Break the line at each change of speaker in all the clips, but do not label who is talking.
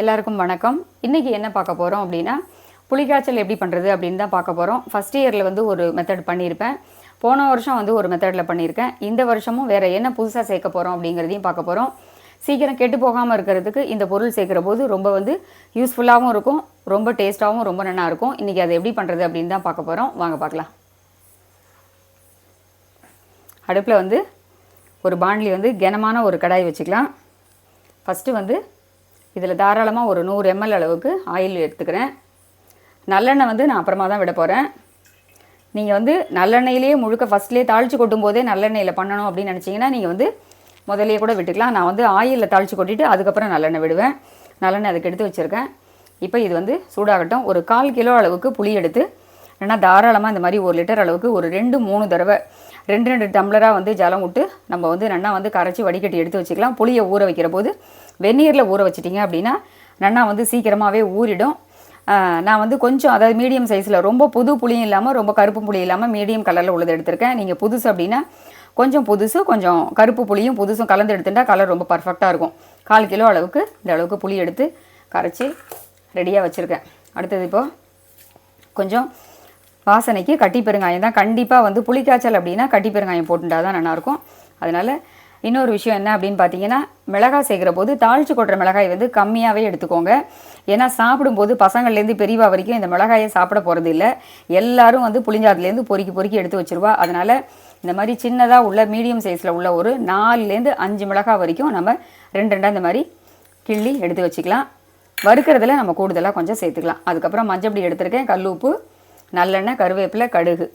எல்லாருக்கும் வணக்கம். இன்றைக்கி என்ன பார்க்க போகிறோம் அப்படின்னா புளிக்காய்ச்சல் எப்படி பண்ணுறது அப்படின்னு தான் பார்க்க போகிறோம் ஃபஸ்ட் இயரில் வந்து ஒரு மெத்தட் பண்ணியிருப்பேன். போன வருஷம் வந்து ஒரு மெத்தடில் பண்ணியிருக்கேன். இந்த வருஷமும் வேறு என்ன புதுசாக சேர்க்க போகிறோம் அப்படிங்கிறதையும் பார்க்க போகிறோம் சீக்கிரம் கெட்டு போகாமல் இருக்கிறதுக்கு இந்த பொருள் சேர்க்குற போது ரொம்ப வந்து யூஸ்ஃபுல்லாகவும் இருக்கும் ரொம்ப டேஸ்ட்டாகவும் ரொம்ப நல்லா இருக்கும். இன்றைக்கி அதை எப்படி பண்ணுறது அப்படின்னு தான் பார்க்க போகிறோம் வாங்க பார்க்கலாம். அடுப்பில் வந்து ஒரு பாண்ட்லி வந்து கனமான ஒரு கடாய் வச்சுக்கலாம். ஃபஸ்ட்டு வந்து இதில் தாராளமாக ஒரு நூறு எம்எல் அளவுக்கு ஆயில் எடுத்துக்கிறேன். நல்லெண்ணெய் வந்து நான் அப்புறமா தான் விட போகிறேன் நீங்கள் வந்து நல்லெண்ணெயிலேயே முழுக்க ஃபஸ்ட்லேயே தாளித்து கொட்டும் போதே நல்லெண்ணெயில் பண்ணணும் அப்படின்னு நினச்சிங்கன்னா நீங்கள் வந்து முதலே கூட விட்டுக்கலாம். நான் வந்து ஆயிலில் தாளித்து கொட்டிட்டு அதுக்கப்புறம் நல்லெண்ணெய் விடுவேன். நல்லெண்ணெய் அதுக்கு எடுத்து வச்சுருக்கேன். இப்போ இது வந்து சூடாகட்டும். ஒரு கால் கிலோ அளவுக்கு புளி எடுத்து ஏன்னா தாராளமாக இந்த மாதிரி ஒரு லிட்டர் அளவுக்கு ஒரு ரெண்டு மூணு தடவை ரெண்டு ரெண்டு டம்ளராக வந்து ஜலம் விட்டு நம்ம வந்து நன்னா வந்து கரைச்சி வடிகட்டி எடுத்து வச்சுக்கலாம். புளியை ஊற வைக்கிற போது வெந்நீரில் ஊற வச்சிட்டிங்க அப்படின்னா நன்னா வந்து சீக்கிரமாகவே ஊறிடும். நான் வந்து கொஞ்சம் அதாவது மீடியம் சைஸில் ரொம்ப புது புளியும் இல்லாமல் ரொம்ப கருப்பு புளி இல்லாமல் மீடியம் கலரில் உள்ளது எடுத்திருக்கேன். நீங்கள் புதுசு அப்படின்னா கொஞ்சம் புதுசு கொஞ்சம் கருப்பு புளியும் புதுசும் கலந்து எடுத்துட்டா கலர் ரொம்ப பர்ஃபெக்டாக இருக்கும். கால் கிலோ அளவுக்கு இந்த அளவுக்கு புளி எடுத்து கரைச்சி ரெடியாக வச்சுருக்கேன். அடுத்தது இப்போது கொஞ்சம் வாசனைக்கு கட்டி பெருங்காயம் தான். கண்டிப்பாக வந்து புளிக்காய்ச்சல் அப்படின்னா கட்டி பெருங்காயம் போட்டுட்டா தான் நல்லாயிருக்கும். அதனால் இன்னொரு விஷயம் என்ன அப்படின்னு பார்த்தீங்கன்னா மிளகாய் சேர்க்குற போது தாளித்து கொட்டுற மிளகாய் வந்து கம்மியாகவே எடுத்துக்கோங்க. ஏன்னா சாப்பிடும்போது பசங்கள்லேருந்து பெரியவா வரைக்கும் இந்த மிளகாயை சாப்பிட போகிறது இல்லை. எல்லாரும் வந்து புளிஞ்சாதுலேருந்து பொறுக்கி பொறுக்கி எடுத்து வச்சிருவா. அதனால் இந்த மாதிரி சின்னதாக உள்ள மீடியம் சைஸில் உள்ள ஒரு நாலுலேருந்து அஞ்சு மிளகாய் வரைக்கும் நம்ம ரெண்டு ரெண்டாக இந்த மாதிரி கிள்ளி எடுத்து வச்சுக்கலாம். வறுக்கிறதுல நம்ம கூடுதலாக கொஞ்சம் சேர்த்துக்கலாம். அதுக்கப்புறம் மஞ்சப்படி எடுத்திருக்கேன் கல் உப்பு நல்லெண்ணெய் கருவேப்பிலை கடுகு.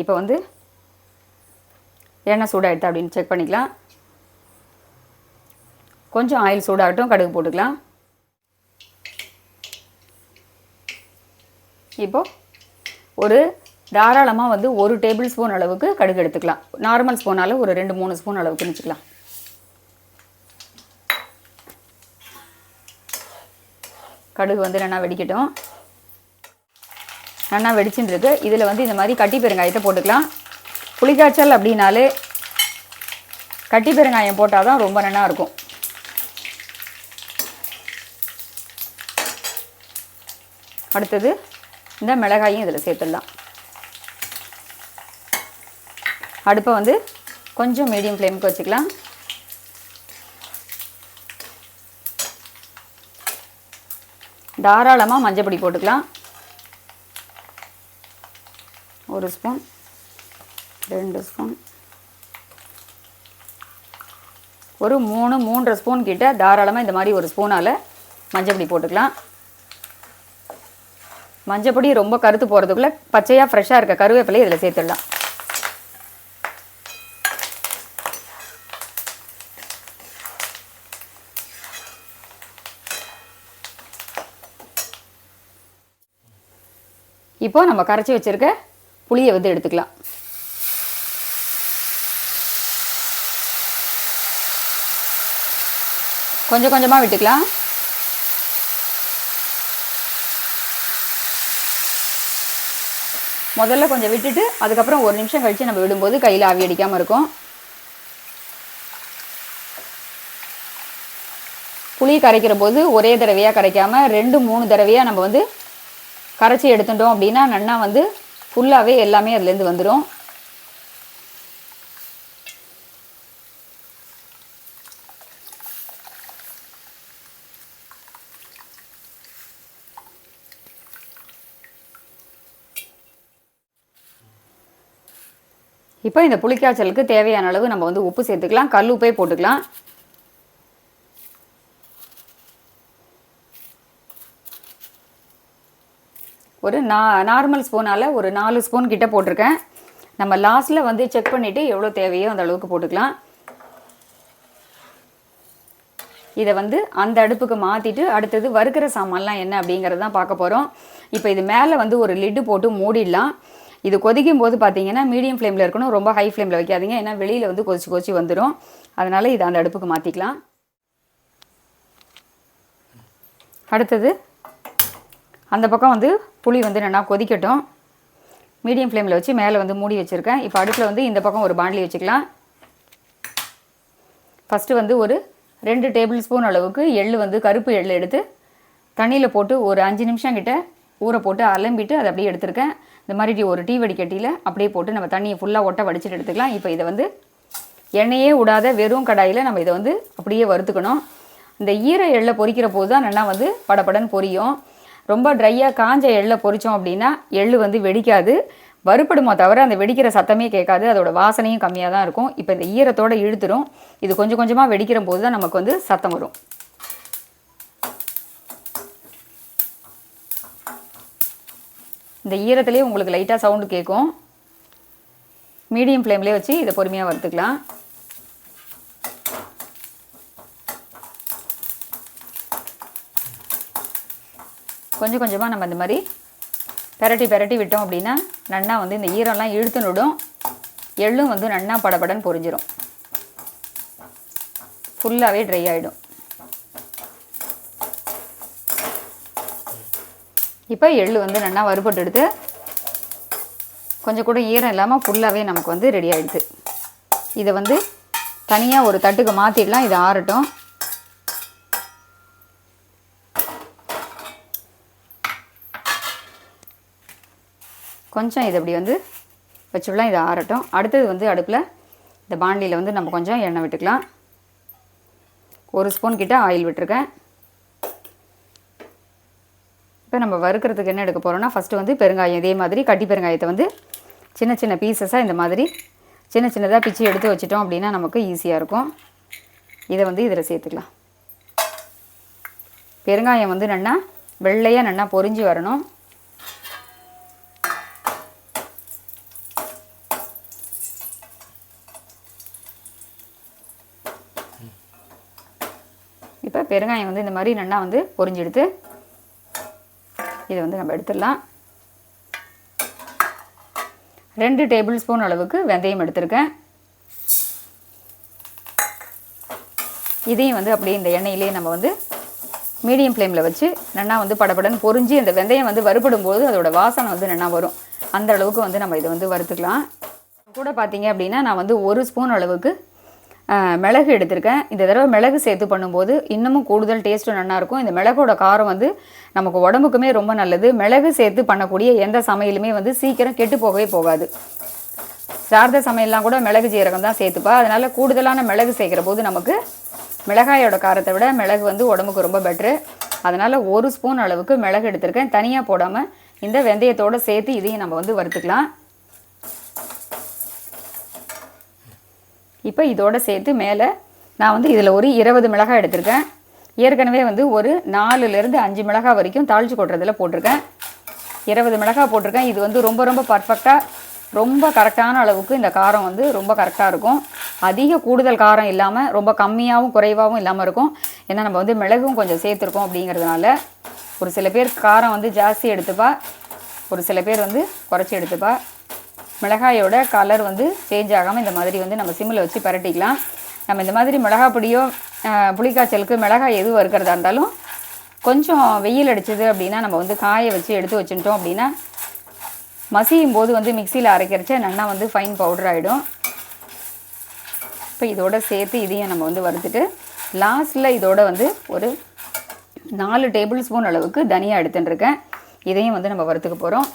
இப்போ வந்து எண்ணெய் சூடாகிடுது அப்படின்னு செக் பண்ணிக்கலாம். கொஞ்சம் ஆயில் சூடாகட்டும் கடுகு போட்டுக்கலாம். இப்போது ஒரு தாராளமாக வந்து ஒரு டேபிள் ஸ்பூன் அளவுக்கு கடுகு எடுத்துக்கலாம். நார்மல் ஸ்பூனால் ஒரு ரெண்டு மூணு ஸ்பூன் அளவுக்கு வச்சுக்கலாம். கடுகு வந்து நல்லா வெடிக்கட்டும். நல்லா வெடிச்சுட்டுருக்கு இதில் வந்து இந்த மாதிரி கட்டி பெருங்காயத்தை போட்டுக்கலாம். புளிக்காய்ச்சல் அப்படின்னாலே கட்டி பெருங்காயம் போட்டால் தான் ரொம்ப நல்லா இருக்கும். அடுத்தது இந்த மிளகாயும் இதில் சேர்த்துடலாம். அடுப்பை வந்து கொஞ்சம் மீடியம் ஃப்ளேமுக்கு வச்சுக்கலாம். தாராளமாக மஞ்சப்பொடி போட்டுக்கலாம். ஒரு ஸ்பூன் ரெண்டு ஸ்பூன். ஒரு மூணு மூன்றரை ஸ்பூன் கிட்ட தாராளமாக இந்த மாதிரி ஒரு ஸ்பூனால் மஞ்சப்பொடி போட்டுக்கலாம். மஞ்சப்பொடி ரொம்ப கருத்து போகிறதுக்குள்ளே பச்சையாக ஃப்ரெஷ்ஷாக இருக்க கருவேப்பிலை இதில் சேர்த்துடலாம். இப்போ நம்ம கரைச்சி வச்சிருக்க புளியை வந்து எடுத்துக்கலாம். கொஞ்சம் கொஞ்சமாக விட்டுக்கலாம். முதல்ல கொஞ்சம் விட்டுட்டு அதுக்கப்புறம் ஒரு நிமிஷம் கழித்து நம்ம விடும்போது கையில் ஆவி அடிக்காமல் இருக்கும். புளி கரைக்கிற போது ஒரே தடவையாக கரைக்காமல் ரெண்டு மூணு தடவையாக நம்ம வந்து கரைச்சி எடுத்துட்டோம் அப்படின்னா நன்னா வந்து ஃபுல்லாகவே எல்லாமே அதுலேருந்து வந்துடும் இப்போ இந்த புளிக்காய்ச்சலுக்கு தேவையான அளவு நம்ம வந்து உப்பு சேர்த்துக்கலாம். கல் உப்பே போட்டுக்கலாம். ஒரு நா நார்மல் ஸ்பூனால் ஒரு நாலு ஸ்பூன் கிட்டே போட்டிருக்கேன். நம்ம லாஸ்ட்டில் வந்து செக் பண்ணிவிட்டு எவ்வளோ தேவையோ அந்த அளவுக்கு போட்டுக்கலாம். இதை வந்து அந்த அடுப்புக்கு மாற்றிட்டு அடுத்தது வறுக்கிற சாமான்லாம் என்ன அப்படிங்கிறது தான் பார்க்க போகிறோம் இப்போ இது மேலே வந்து ஒரு லிட்டு போட்டு மூடிடலாம். இது கொதிக்கும் போது பார்த்தீங்கன்னா மீடியம் ஃப்ளேமில் இருக்கணும். ரொம்ப ஹை ஃப்ளேமில் வைக்காதீங்க. ஏன்னா வெளியில் வந்து கொதிச்சு கொதிச்சு வந்துடும் அதனால் இதை அந்த அடுப்புக்கு மாற்றிக்கலாம் அடுத்தது அந்த பக்கம் வந்து புளி வந்து நல்லா கொதிக்கட்டும். மீடியம் ஃப்ளேமில் வச்சு மேலே வந்து மூடி வச்சுருக்கேன். இப்போ அடுப்பில் வந்து இந்த பக்கம் ஒரு பாண்ட்லி வச்சுக்கலாம். ஃபஸ்ட்டு வந்து ஒரு ரெண்டு டேபிள் ஸ்பூன் அளவுக்கு எள்ளு வந்து கருப்பு எள் எடுத்து தண்ணியில் போட்டு ஒரு அஞ்சு நிமிஷம் கிட்ட ஊற போட்டு அலம்பிட்டு அதை அப்படியே எடுத்துருக்கேன். இந்த மாதிரி ஒரு டீ வடிகட்டியில் அப்படியே போட்டு நம்ம தண்ணியை ஃபுல்லாக ஒட்ட வடிச்சிட்டு எடுத்துக்கலாம். இப்போ இதை வந்து எண்ணெயே விடாத வெறும் கடாயில் நம்ம இதை வந்து அப்படியே வறுத்துக்கணும். இந்த ஈர எள்ளை பொறிக்கிற போது தான் நல்லா வந்து படபடன்னு பொரியும். ரொம்ப ட்ரையாக காஞ்ச எள்ளை பொரித்தோம் அப்படின்னா எள்ளு வந்து வெடிக்காது. வறுப்படுமோ தவிர அந்த வெடிக்கிற சத்தமே கேட்காது. அதோட வாசனையும் கம்மியாக தான் இருக்கும். இப்போ இந்த ஈரத்தோட இழுத்துரும். இது கொஞ்சம் கொஞ்சமாக வெடிக்கிற போது தான் நமக்கு வந்து சத்தம் வரும். இந்த ஈரத்துலேயே உங்களுக்கு லைட்டாக சவுண்டு கேட்கும். மீடியம் ஃப்ளேம்லேயே வச்சு இதை பொறுமையாக வறுத்துக்கலாம். கொஞ்சம் கொஞ்சமாக நம்ம இந்த மாதிரி பெரட்டி பெரட்டி விட்டோம் அப்படின்னா நன்னா வந்து இந்த ஈரம்லாம் இழுத்து நடும். எள்ளும் வந்து நன்னா படபடன்னு பொரிஞ்சிரும். ஃபுல்லாகவே ட்ரை ஆகிடும் இப்போ எள்ளு வந்து நல்லா வறுபட்டு எடுத்து கொஞ்சம் கூட ஈரம் இல்லாமல் ஃபுல்லாகவே நமக்கு வந்து ரெடி ஆகிடுது இதை வந்து தனியாக ஒரு தட்டுக்கு மாற்றிடலாம் இது ஆறட்டும். கொஞ்சம் இது அப்படி வந்து வச்சுடலாம் இது ஆறட்டும். அடுத்தது வந்து அடுப்பில் இந்த பாண்டியில் வந்து நம்ம கொஞ்சம் எண்ணெய் விட்டுக்கலாம். ஒரு ஸ்பூன் கிட்ட ஆயில் விட்டுருக்கேன். இப்போ நம்ம வறுக்கிறதுக்கு என்ன எடுக்க போகிறோம்னா ஃபஸ்ட்டு வந்து பெருங்காயம் இதே மாதிரி கட்டி பெருங்காயத்தை வந்து சின்ன சின்ன பீசஸாக இந்த மாதிரி சின்ன சின்னதாக பிச்சு எடுத்து வச்சிட்டோம் அப்படின்னா நமக்கு ஈஸியாக இருக்கும். இதை வந்து இதில் சேர்த்துக்கலாம். பெருங்காயம் வந்து நன்னா வெள்ளையாக நன்னா பொறிஞ்சு வரணும். இப்போ பெருங்காயம் வந்து இந்த மாதிரி நல்லா வந்து பொரிஞ்சு எடுத்து இதை வந்து நம்ம எடுத்துடலாம். ரெண்டு டேபிள் ஸ்பூன் அளவுக்கு வெந்தயம் எடுத்திருக்கேன். இதையும் வந்து அப்படியே இந்த எண்ணெயிலே நம்ம வந்து மீடியம் ஃப்ளேமில் வச்சு நல்லா வந்து படபடன்னு பொரிஞ்சு இந்த வெந்தயம் வந்து வறுபடும் போது அதோட வாசனை வந்து நல்லா வரும். அந்த அளவுக்கு வந்து நம்ம இதை வந்து வறுத்துக்கலாம். கூட பார்த்தீங்க அப்படின்னா நான் வந்து ஒரு ஸ்பூன் அளவுக்கு மிளகு எடுத்திருக்கேன். இந்த தடவை மிளகு சேர்த்து பண்ணும்போது இன்னமும் கூடுதல் டேஸ்ட்டும் நல்லாயிருக்கும். இந்த மிளகோட காரம் வந்து நமக்கு உடம்புக்குமே ரொம்ப நல்லது. மிளகு சேர்த்து பண்ணக்கூடிய எந்த சமையலுமே வந்து சீக்கிரம் கெட்டு போகவே போகாது. சார்ந்த சமையல்லாம் கூட மிளகு ஜீரகம் தான் சேர்த்துப்பா. அதனால் கூடுதலான மிளகு சேர்க்குற போது நமக்கு மிளகாயோட காரத்தை விட மிளகு வந்து உடம்புக்கு ரொம்ப பெட்ரு அதனால் ஒரு ஸ்பூன் அளவுக்கு மிளகு எடுத்திருக்கேன். தனியாக போடாமல் இந்த வெந்தயத்தோடு சேர்த்து இதையும் நம்ம வந்து வறுத்துக்கலாம். இப்போ இதோட சேர்த்து மேலே நான் வந்து இதில் ஒரு இருபது மிளகாய் எடுத்திருக்கேன். ஏற்கனவே வந்து ஒரு நாலுலேருந்து அஞ்சு மிளகாய் வரைக்கும் தாளிச்சு கொட்டுறதுல போட்டிருக்கேன். இருபது மிளகாய் போட்டிருக்கேன். இது வந்து ரொம்ப ரொம்ப பர்ஃபெக்டாக ரொம்ப கரெக்டான அளவுக்கு இந்த காரம் வந்து ரொம்ப கரெக்டாக இருக்கும். அதிக கூடுதல் காரம் இல்லாமல் ரொம்ப கம்மியாகவும் குறைவாகவும் இல்லாமல் இருக்கும். ஏன்னா நம்ம வந்து மிளகும் கொஞ்சம் சேர்த்துருக்கோம் அப்படிங்கிறதுனால ஒரு சில பேர் காரம் வந்து ஜாஸ்தி எடுத்துப்பா ஒரு சில பேர் வந்து குறைச்சி எடுத்துப்பா. மிளகாயோட கலர் வந்து சேஞ்ச் ஆகாமல் இந்த மாதிரி வந்து நம்ம சிம்மில் வச்சு பரட்டிக்கலாம். நம்ம இந்த மாதிரி மிளகா பொடியோ புளிக்காய்ச்சலுக்கு மிளகாய் எதுவும் இருக்கிறதா இருந்தாலும் கொஞ்சம் வெயில் அடிச்சது அப்படின்னா நம்ம வந்து காய வச்சு எடுத்து வச்சுட்டோம் அப்படின்னா மசியும் போது வந்து மிக்சியில் அரைக்கிறச்ச நல்லா வந்து ஃபைன் பவுடர் ஆகிடும் இப்போ இதோட சேர்த்து இதையும் நம்ம வந்து வறுத்துட்டு லாஸ்ட்டில் இதோட வந்து ஒரு நாலு டேபிள் ஸ்பூன் அளவுக்கு தனியாக எடுத்துட்டுருக்கேன் இதையும் வந்து நம்ம வறுத்துக்க போகிறோம்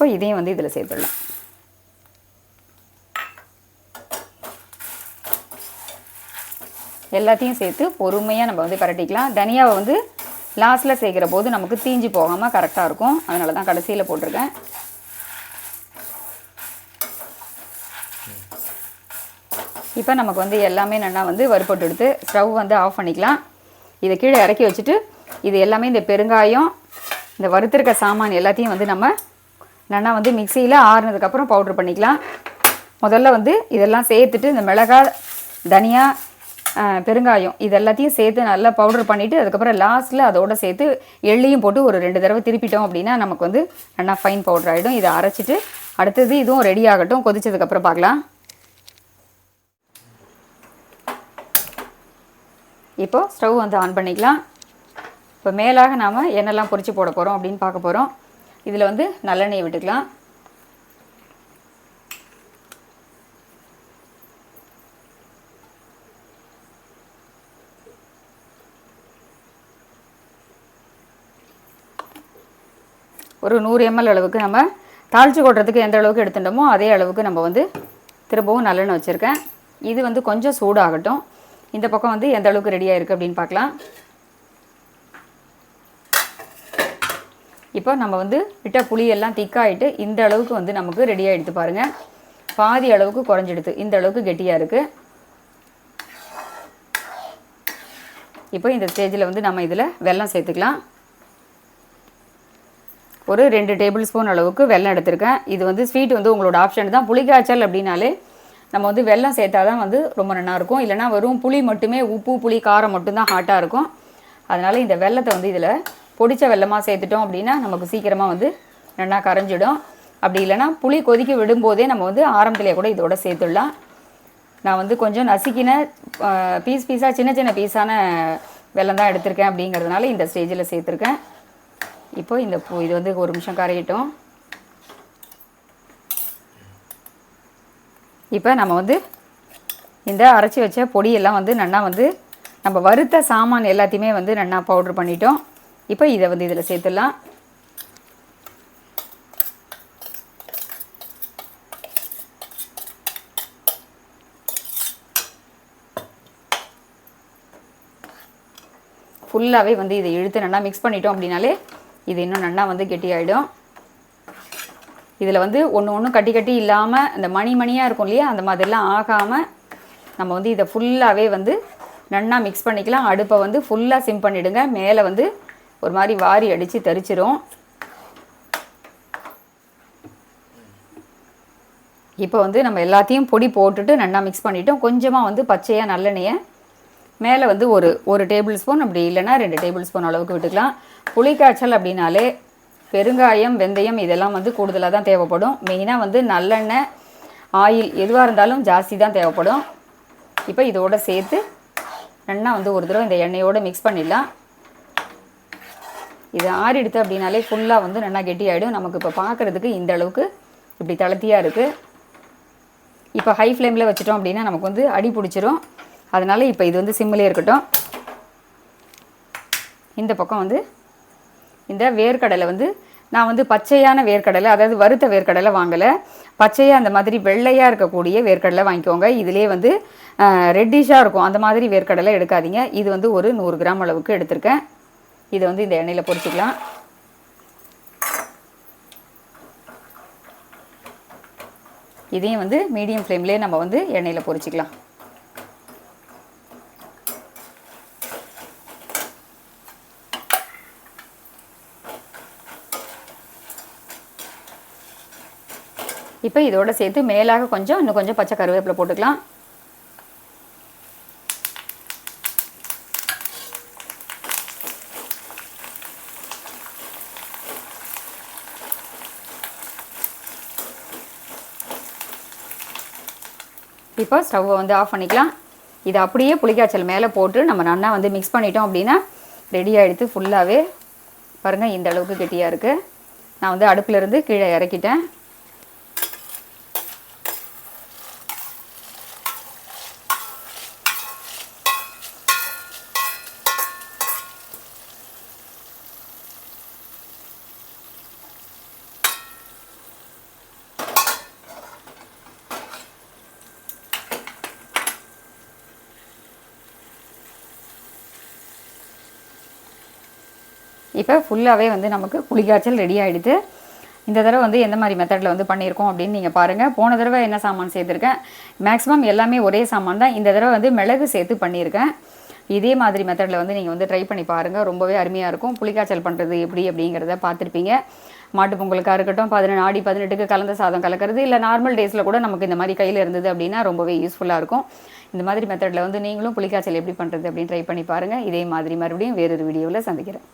இப்போ இதையும் வந்து இதில் சேர்த்துடலாம். எல்லாத்தையும் சேர்த்து பொறுமையாக நம்ம வந்து பரட்டிக்கலாம். தனியாவை வந்து லாஸ்ட்டில் சேர்க்குற போது நமக்கு தீஞ்சு போகாமல் கரெக்டாக இருக்கும். அதனால தான் கடைசியில் போட்டிருக்கேன். இப்போ நமக்கு வந்து எல்லாமே நல்லா வந்து வறுபட்டு எடுத்து ஸ்டவ் வந்து ஆஃப் பண்ணிக்கலாம். இதை கீழே இறக்கி வச்சுட்டு இது எல்லாமே இந்த பெருங்காயம் இந்த வறுத்திருக்க சாமான் எல்லாத்தையும் வந்து நம்ம இல்லைன்னா வந்து மிக்சியில் ஆறுனதுக்கப்புறம் பவுட்ரு பண்ணிக்கலாம். முதல்ல வந்து இதெல்லாம் சேர்த்துட்டு இந்த மிளகாய் தனியா பெருங்காயம் இது எல்லாத்தையும் சேர்த்து நல்லா பவுடர் பண்ணிவிட்டு அதுக்கப்புறம் லாஸ்ட்டில் அதோட சேர்த்து எள்ளியும் போட்டு ஒரு ரெண்டு தடவை திருப்பிட்டோம் அப்படின்னா நமக்கு வந்து நல்லா ஃபைன் பவுடர் ஆகிடும் இதை அரைச்சிட்டு அடுத்தது இதுவும் ரெடி ஆகட்டும். கொதிச்சதுக்கப்புறம் பார்க்கலாம். இப்போ ஸ்டவ் வந்து ஆன் பண்ணிக்கலாம். இப்போ மேலாக நாம் என்னெல்லாம் பொறிச்சு போட போகிறோம் அப்படின்னு பார்க்க போகிறோம் இதில் வந்து நல்லெண்ணெயை விட்டுக்கலாம். ஒரு நூறு எம்எல் அளவுக்கு நம்ம தாளித்து கொட்டுறதுக்கு எந்த அளவுக்கு எடுத்துட்டோமோ அதே அளவுக்கு நம்ம வந்து திரும்பவும் நல்லெண்ணெய் வச்சுருக்கேன். இது வந்து கொஞ்சம் சூடாகட்டும். இந்த பக்கம் வந்து எந்த அளவுக்கு ரெடியாக இருக்குது அப்படின்னு பார்க்கலாம். இப்போ நம்ம வந்து விட்ட புளியெல்லாம் திக்காயிட்டு இந்த அளவுக்கு வந்து நமக்கு ரெடியாக எடுத்து பாருங்கள் பாதி அளவுக்கு குறைஞ்சிடுது இந்த அளவுக்கு கெட்டியாக இருக்குது இப்போ இந்த ஸ்டேஜில் வந்து நம்ம இதில் வெல்லம் சேர்த்துக்கலாம். ஒரு ரெண்டு டேபிள் ஸ்பூன் அளவுக்கு வெல்லம் எடுத்திருக்கேன். இது வந்து ஸ்வீட் வந்து உங்களோட ஆப்ஷன் தான். புளிக்காய்ச்சல் அப்படின்னாலே நம்ம வந்து வெல்லம் சேர்த்தா தான் வந்து ரொம்ப நல்லாயிருக்கும் இல்லைனா வெறும் புளி மட்டுமே உப்பு புளி காரம் மட்டும்தான் ஹாட்டாக இருக்கும். அதனால் இந்த வெல்லத்தை வந்து இதில் பொடிச்ச வெல்லமாக சேர்த்துட்டோம் அப்படின்னா நமக்கு சீக்கிரமாக வந்து நல்லா கரைஞ்சிடும். அப்படி இல்லைனா புளி கொதிக்க விடும்போதே நம்ம வந்து ஆரம்பத்திலே கூட இதோட சேர்த்துடலாம். நான் வந்து கொஞ்சம் நசுக்கின பீஸ் பீஸாக சின்ன சின்ன பீஸான வெள்ளம் தான் எடுத்திருக்கேன் அப்படிங்கிறதுனால இந்த ஸ்டேஜில் சேர்த்துருக்கேன். இப்போது இந்த பூ இது வந்து ஒரு நிமிஷம் கரையட்டும். இப்போ நம்ம வந்து இந்த அரைச்சி வச்ச பொடியெல்லாம் வந்து நன்னா வந்து நம்ம வறுத்த சாமான் எல்லாத்தையுமே வந்து நல்லா பவுட்ரு பண்ணிட்டோம். இப்போ இதை வந்து இதில் சேர்த்துடலாம். ஃபுல்லாகவே வந்து இதை இழுத்து நல்லா மிக்ஸ் பண்ணிட்டோம் அப்படின்னாலே இது இன்னும் நல்லா வந்து கெட்டியாயிடும். இதில் வந்து ஒன்று ஒன்றும் கட்டி கட்டி இல்லாமல் இந்த மணி மணியாக இருக்கும் இல்லையா அந்த மாதிரிலாம் ஆகாமல் நம்ம வந்து இதை ஃபுல்லாகவே வந்து நன்னா மிக்ஸ் பண்ணிக்கலாம். அடுப்பை வந்து ஃபுல்லாக சிம் பண்ணிவிடுங்க மேலே வந்து ஒரு மாதிரி வாரி அடித்து தரிச்சிரும். இப்போ வந்து நம்ம எல்லாத்தையும் பொடி போட்டுட்டு நல்லா மிக்ஸ் பண்ணிவிட்டோம் கொஞ்சமாக வந்து பச்சையாக நல்லெண்ணெயை மேலே வந்து ஒரு ஒரு டேபிள் ஸ்பூன் அப்படி இல்லைன்னா ரெண்டு டேபிள் ஸ்பூன் அளவுக்கு விட்டுக்கலாம். புளிக்காய்ச்சல் அப்படின்னாலே பெருங்காயம் வெந்தயம் இதெல்லாம் வந்து கூடுதலாக தான் தேவைப்படும். மெயினாக வந்து நல்லெண்ணெய் ஆயில் எதுவாக இருந்தாலும் ஜாஸ்தி தான் தேவைப்படும். இப்போ இதோடு சேர்த்து நல்லா வந்து ஒரு தடவை இந்த எண்ணெயோடு மிக்ஸ் பண்ணிடலாம். இது ஆறிடுத்து அப்படின்னாலே ஃபுல்லாக வந்து நல்லா கெட்டி ஆகிடும் நமக்கு இப்போ பார்க்குறதுக்கு இந்த அளவுக்கு இப்படி தளர்த்தியாக இருக்குது இப்போ ஹை ஃப்ளேமில் வச்சிட்டோம் அப்படின்னா நமக்கு வந்து அடி பிடிச்சிரும். அதனால் இப்போ இது வந்து சிம்மிலே இருக்கட்டும். இந்த பக்கம் வந்து இந்த வேர்க்கடலை வந்து நான் வந்து பச்சையான வேர்க்கடலை அதாவது வறுத்த வேர்க்கடலை வாங்கலை. பச்சையாக அந்த மாதிரி வெள்ளையாக இருக்கக்கூடிய வேர்க்கடலை வாங்கிக்கோங்க. இதிலே வந்து ரெட்டிஷாக இருக்கும். அந்த மாதிரி வேர்க்கடலை எடுக்காதீங்க. இது வந்து ஒரு நூறு கிராம் அளவுக்கு எடுத்திருக்கேன். இதை வந்து இந்த எண்ணெயில் பொரிச்சிக்கலாம். இதையும் வந்து மீடியம் ஃப்ளேம்லேயே நம்ம வந்து எண்ணெயில் பொரிச்சிக்கலாம். இப்போ இதோட சேர்த்து மேலாக கொஞ்சம் இன்னும் கொஞ்சம் பச்சை கருவேப்பிலை போட்டுக்கலாம். இப்போ ஸ்டவ்வை வந்து ஆஃப் பண்ணிக்கலாம். இதை அப்படியே புளிக்காய்ச்சல் மேலே போட்டு நம்ம நல்லா வந்து மிக்ஸ் பண்ணிட்டோம் அப்படின்னா ரெடி ஆகிடுத்து ஃபுல்லாகவே பாருங்கள் இந்த அளவுக்கு கெட்டியாக இருக்குது நான் வந்து அடுப்பிலேருந்து கீழே இறக்கிட்டேன். இப்போ ஃபுல்லாகவே வந்து நமக்கு புளிக்காய்ச்சல் ரெடி ஆகிடுது இந்த தடவை வந்து எந்த மாதிரி மெத்தடில் வந்து பண்ணியிருக்கோம் அப்படின்னு நீங்கள் பாருங்கள் போன தடவை என்ன சாமான் சேர்த்துருக்கேன்? மேக்ஸிமம் எல்லாமே ஒரே சாமான் தான். இந்த தடவை வந்து மிளகு சேர்த்து பண்ணியிருக்கேன். இதே மாதிரி மெத்தடில் வந்து நீங்கள் வந்து ட்ரை பண்ணி பாருங்கள் ரொம்பவே அருமையாக இருக்கும். புளிக்காய்ச்சல் பண்ணுறது எப்படி அப்படிங்கிறத பார்த்துருப்பீங்க. மாட்டு பொங்கலுக்காக இருக்கட்டும் பதினெண்டு ஆடி பதினெட்டுக்கு கலந்த சாதம் கலக்கிறது இல்லை நார்மல் டேஸில் கூட நமக்கு இந்த மாதிரி கையில் இருந்தது அப்படின்னா ரொம்பவே யூஸ்ஃபுல்லாக இருக்கும். இந்த மாதிரி மெத்தடில் வந்து நீங்களும் புளிக்காய்ச்சல் எப்படி பண்ணுறது அப்படின்னு ட்ரை பண்ணி பாருங்கள் இதே மாதிரி மறுபடியும் வேறொரு வீடியோவில் சந்திக்கிறேன்.